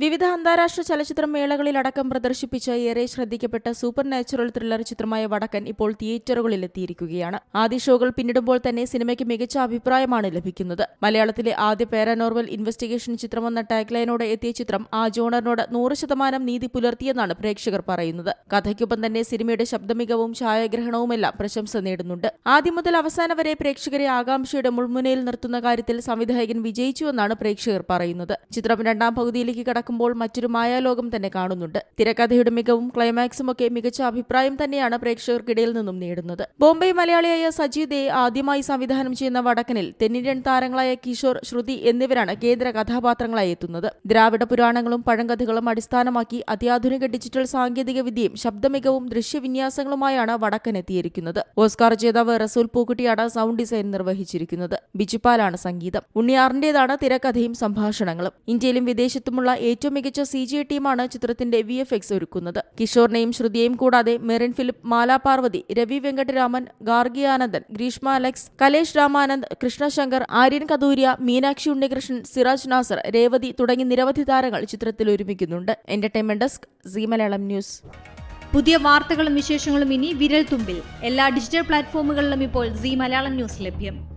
വിവിധ അന്താരാഷ്ട്ര ചലച്ചിത്ര മേളകളിലടക്കം പ്രദർശിപ്പിച്ച ഏറെ ശ്രദ്ധിക്കപ്പെട്ട സൂപ്പർ നാച്ചുറൽ ത്രില്ലർ ചിത്രമായ വടക്കൻ ഇപ്പോൾ തിയേറ്ററുകളിലെത്തിയിരിക്കുകയാണ് ആദ്യ ഷോകൾ പിന്നിടുമ്പോൾ തന്നെ സിനിമയ്ക്ക് മികച്ച അഭിപ്രായമാണ് ലഭിക്കുന്നത്. മലയാളത്തിലെ ആദ്യ പാരാനോർമൽ ഇൻവെസ്റ്റിഗേഷൻ ചിത്രമെന്ന ടാഗ്ലൈനോടെ എത്തിയ ചിത്രം ആ ജോണറിനോട് നൂറ് ശതമാനം നീതി പുലർത്തിയെന്നാണ് പ്രേക്ഷകർ പറയുന്നത്. കഥയ്ക്കൊപ്പം തന്നെ സിനിമയുടെ ശബ്ദമികവും ഛായാഗ്രഹണവുമെല്ലാം പ്രശംസ നേടുന്നുണ്ട്. ആദ്യം മുതൽ അവസാനം വരെ പ്രേക്ഷകരെ ആകാംക്ഷയുടെ മുൾമുനയിൽ നിർത്തുന്ന കാര്യത്തിൽ സംവിധായകൻ വിജയിച്ചുവെന്നാണ് പ്രേക്ഷകർ പറയുന്നത്. ചിത്രം രണ്ടാം പകുതിയിലേക്ക് കടക്കുമ്പോൾ മറ്റൊരു മായാലോകം തന്നെ കാണുന്നുണ്ട്. തിരക്കഥയുടെ മികവും ക്ലൈമാക്സും ഒക്കെ മികച്ച അഭിപ്രായം തന്നെയാണ് പ്രേക്ഷകർക്കിടയിൽ നിന്നും നേടുന്നത്. ബോംബെ മലയാളിയായ സജി ദേ ആദ്യമായി സംവിധാനം ചെയ്യുന്ന വടക്കനിൽ തെന്നിന്ത്യൻ താരങ്ങളായ കിഷോർ ശ്രുതി എന്നിവരാണ് കേന്ദ്ര കഥാപാത്രങ്ങളായി എത്തുന്നത്. ദ്രാവിഡ പുരാണങ്ങളും പഴങ്കഥകളും അടിസ്ഥാനമാക്കി അത്യാധുനിക ഡിജിറ്റൽ സാങ്കേതിക വിദ്യയും ശബ്ദമികവും ദൃശ്യവിന്യാസങ്ങളുമായാണ് വടക്കൻ എത്തിയിരിക്കുന്നത്. ഓസ്കാർ ജേതാവ് റസൂൽ പൂക്കുട്ടിയാണ് സൗണ്ട് ഡിസൈൻ നിർവഹിച്ചിരിക്കുന്നത്. ബിജുപാലാണ് സംഗീതം. ഉണ്ണിയാറിന്റേതാണ് തിരക്കഥയും സംഭാഷണങ്ങളും. ഇന്ത്യയിലും വിദേശത്തുമുള്ള ഏറ്റവും മികച്ച സി ജി ടീമാണ് ചിത്രത്തിന്റെ വി എഫ് എക്സ് ഒരുക്കുന്നത്. കിഷോറിനെയും ശ്രുതിയെയും കൂടാതെ മെറിൻ ഫിലിപ്പ് മാലാ പാർവതി രവി വെങ്കട്ടരാമൻ ഗാർഗി ആനന്ദൻ ഗ്രീഷ്മ അലക്സ് കലേഷ് രാമാനന്ദ് കൃഷ്ണശങ്കർ ആര്യൻ കദൂരിയ മീനാക്ഷി ഉണ്ണികൃഷ്ണൻ സിറാജ് നാസർ രേവതി തുടങ്ങി നിരവധി താരങ്ങൾ ചിത്രത്തിൽ ഒരുമിക്കുന്നുണ്ട്. Entertainment desk Zee Malayalam news. പുതിയ വാർത്തകളും വിശേഷങ്ങളും ഇനി വിരൽ തുമ്പിൽ. എല്ലാ ഡിജിറ്റൽ പ്ലാറ്റ്ഫോമുകളിലും ഇപ്പോൾ സി മലയാളം ന്യൂസ് ലഭ്യം.